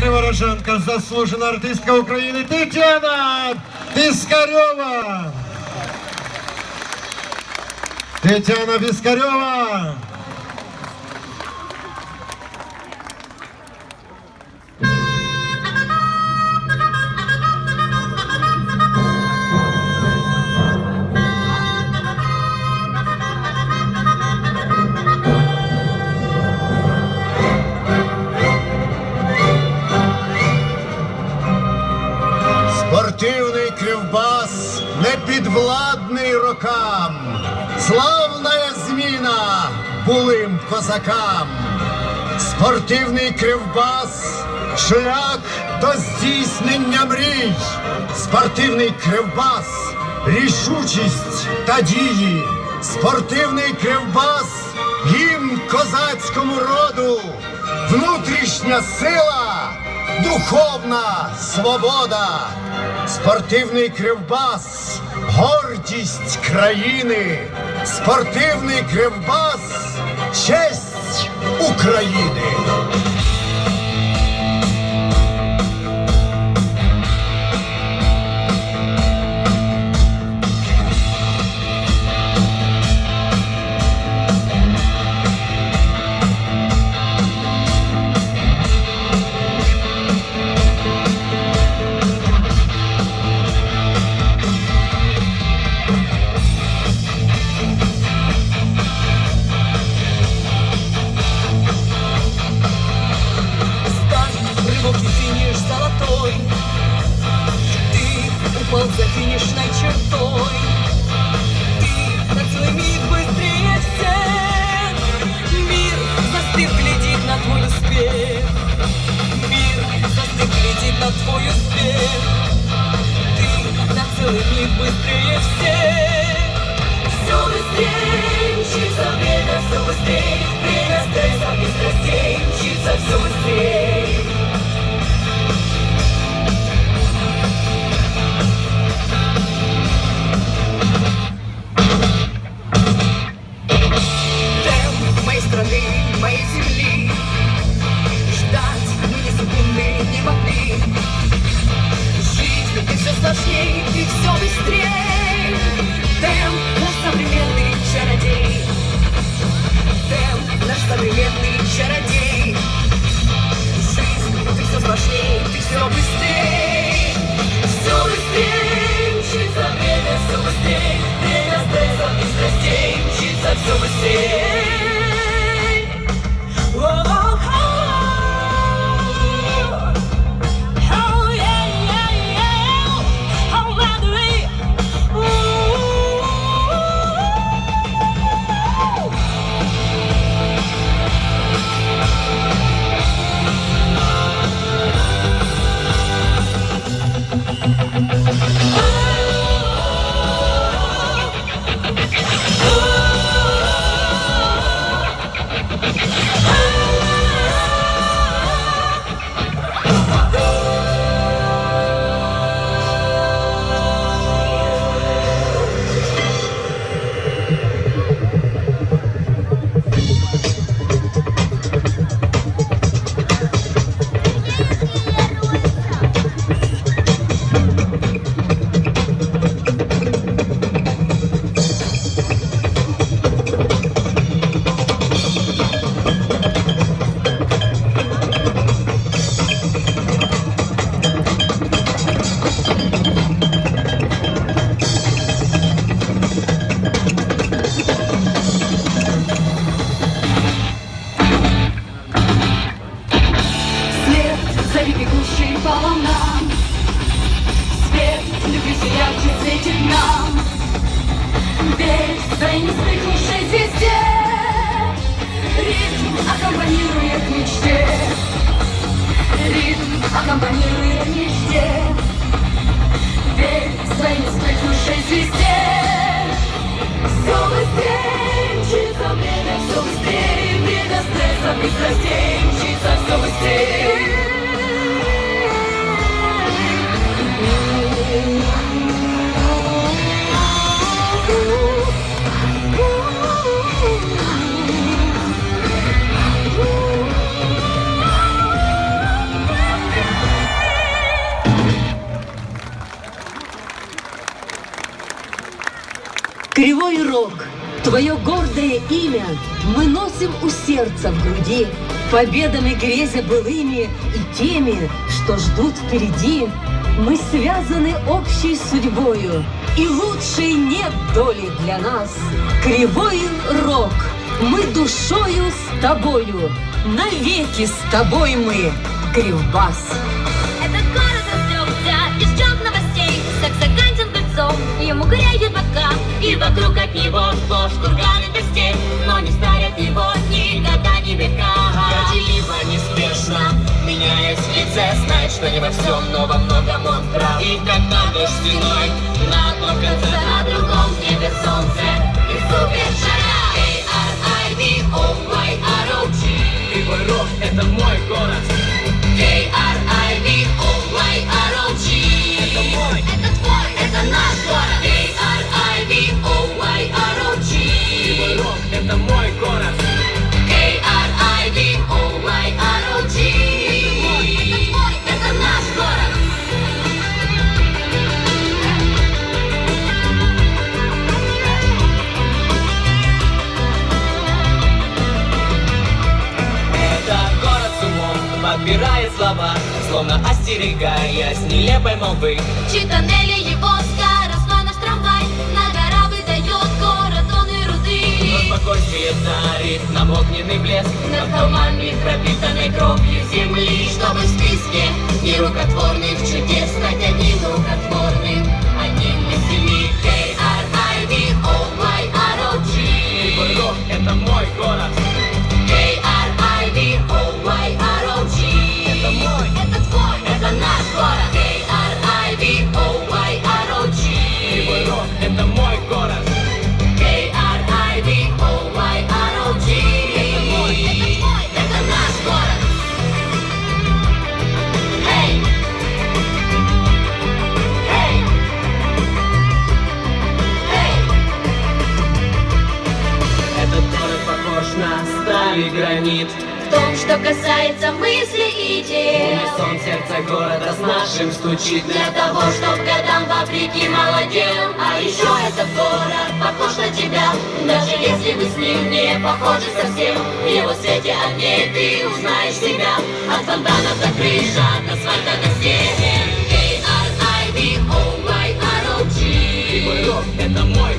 Криворожанка, заслужена артистка України Тетяна Пискарьова. Тетяна Пискарьова. Кривбас непідвладний рокам, славна зміна булим козакам. Спортивний кривбас шлях до здійснення мрій. Спортивний кривбас рішучість та дії. Спортивний кривбас гімн козацькому роду, внутрішня сила духовна свобода, спортивний кривбас, гордість країни, спортивний кривбас, честь України. Финиш золотой. Ты упал за финишной чертой. Ты на целый миг быстрее всех. Мир застыв глядит на твой успех. Мир застыв глядит на твой успех. Ты на целый миг быстрее всех. Все быстрее мчится время, все быстрее. Время стрессов и все быстрее твое гордое имя мы носим у сердца в груди, победами грезя былыми и теми, что ждут впереди. Мы связаны общей судьбою, и лучшей нет доли для нас. Кривой рок, мы душою с тобою, навеки с тобой мы, Кривбас. И вокруг от него сплошь курганы костей Но не старят его никогда не века. Горделиво, неспешно, меняясь в лице Знает, что не во всем, но во многом он прав. И когда дождь стеной на одном конце На другом небе солнце. И супер жара. K-R-I-V-O-Y-R-O-G Кривой Рог — это мой город. K-R-I-V-O-Y-R-O-G нелепой молвы Чьи тоннели его скоростной наш трамвай На гора выдает город он и Но руды спокойствие дарит нам огненный блеск Над холмами пропитанной кровью земли Чтобы в списке нерукотворных чудес Стать одним рукотворным, Касается мыслей и дел. Унисон сердца города с нашим стучит Для того, чтоб годам вопреки молодел А еще этот город похож на тебя. Даже если вы с ним не похожи совсем В его свете огней ты узнаешь себя. От фонтанов до крыш, от асфальта до стен. Рог — это мой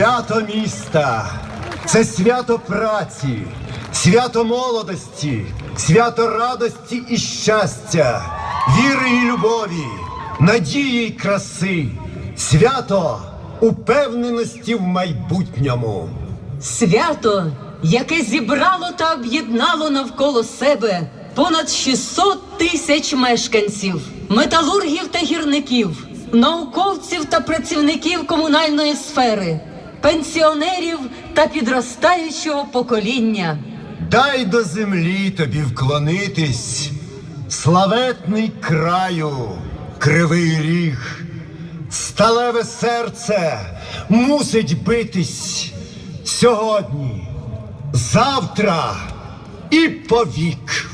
Свято міста. Це свято праці, свято молодості, свято радості і щастя, віри і любові, надії й краси, свято упевненості в майбутньому. Свято, яке зібрало та об'єднало навколо себе понад 600 тисяч мешканців, металургів та гірників, науковців та працівників комунальної сфери, пенсіонерів та підростаючого покоління. Дай до землі тобі вклонитись, славетний краю, кривий ріг, сталеве серце мусить битись сьогодні, завтра і повік.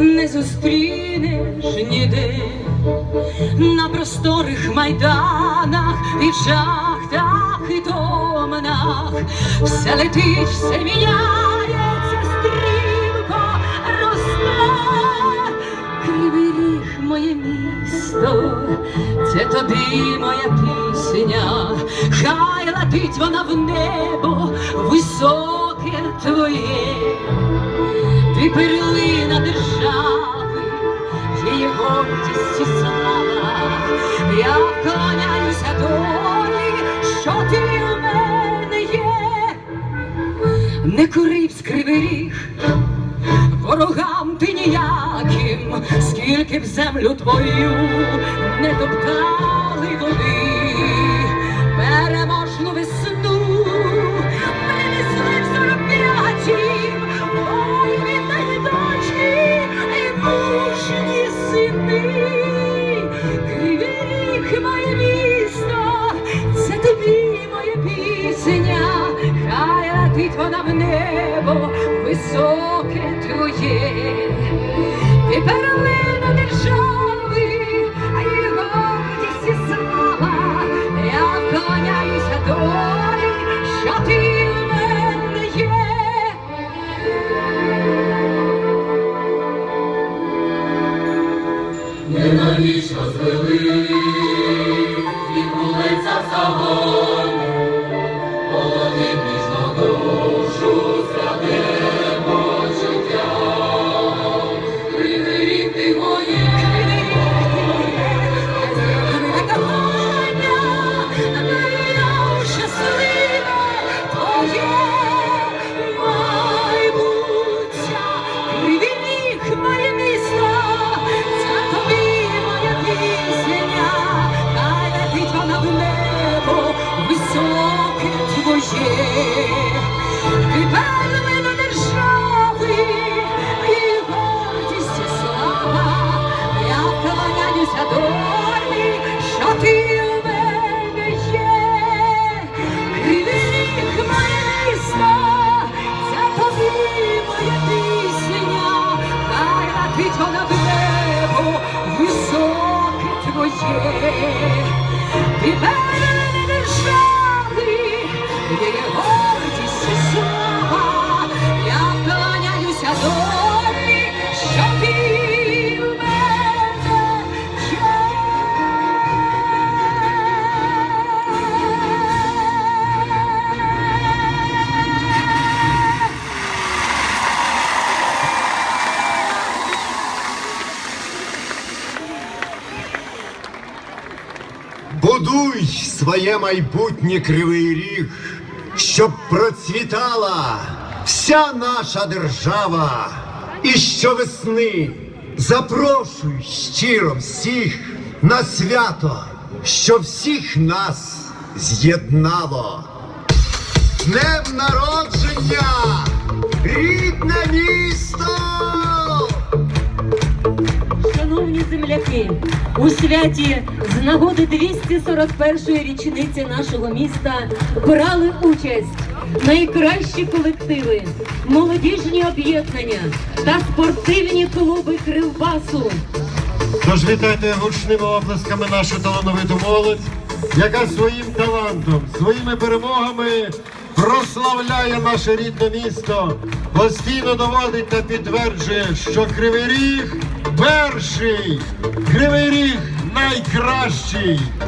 Не зустрінеш ніде. На просторих майданах і шахтах і домнах все летить, все міняється стрімко росте. Кривий моє місто, це тобі моя пісня, хай летить вона в небо, високе твоє, перлина держави, її гордість і слава, я вклоняюся долі, що ти у мене є, не курив скривий ріг, ворогам ти ніяким, скільки б землю твою не топтали вони, переможну весну своє майбутнє кривий ріг, щоб процвітала вся наша держава. І щовесни запрошуй щиро всіх на свято, що всіх нас з'єднало. Днем народження! Рідне місто! Шановні земляки, у святі з нагоди 241-ї річниці нашого міста брали участь найкращі колективи, молодіжні об'єднання та спортивні клуби Кривбасу. Тож вітайте гучними оплесками нашу талановиту молодь, яка своїм талантом, своїми перемогами прославляє наше рідне місто, постійно доводить та підтверджує, що Кривий Ріг перший, Кривий Ріг найкращий.